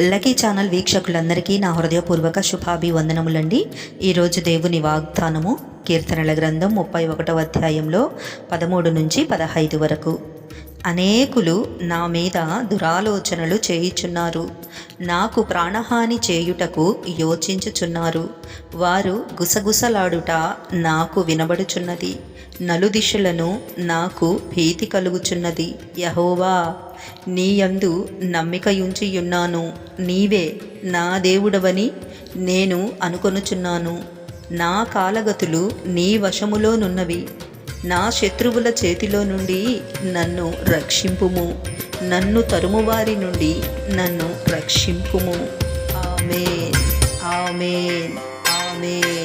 Lucky channel వీక్షకులందరికీ నా హృదయపూర్వక శుభాభివందనములండి. ఈరోజు దేవుని వాగ్దానము కీర్తనల గ్రంథం ముప్పై ఒకటవ అధ్యాయంలో పదమూడు నుంచి పదహైదు వరకు. అనేకులు నా మీద దురాలోచనలు చేయుచున్నారు. నాకు ప్రాణహాని చేయుటకు యోచించుచున్నారు. వారు గుసగుసలాడుట నాకు వినబడుచున్నది. నలుదిశలను నాకు భీతి కలుగుచున్నది. యహోవా నీయందు నమ్మికయుంచియున్నాను. నీవే నా దేవుడవని నేను అనుకొనుచున్నాను. నా కాలగతులు నీ వశములోనున్నవి నా శత్రువుల చేతిలో నుండి నన్ను రక్షింపుము. నన్ను తరుమువారి నుండి నన్ను రక్షింపుము. ఆమెన్. ఆమెన్. ఆమెన్.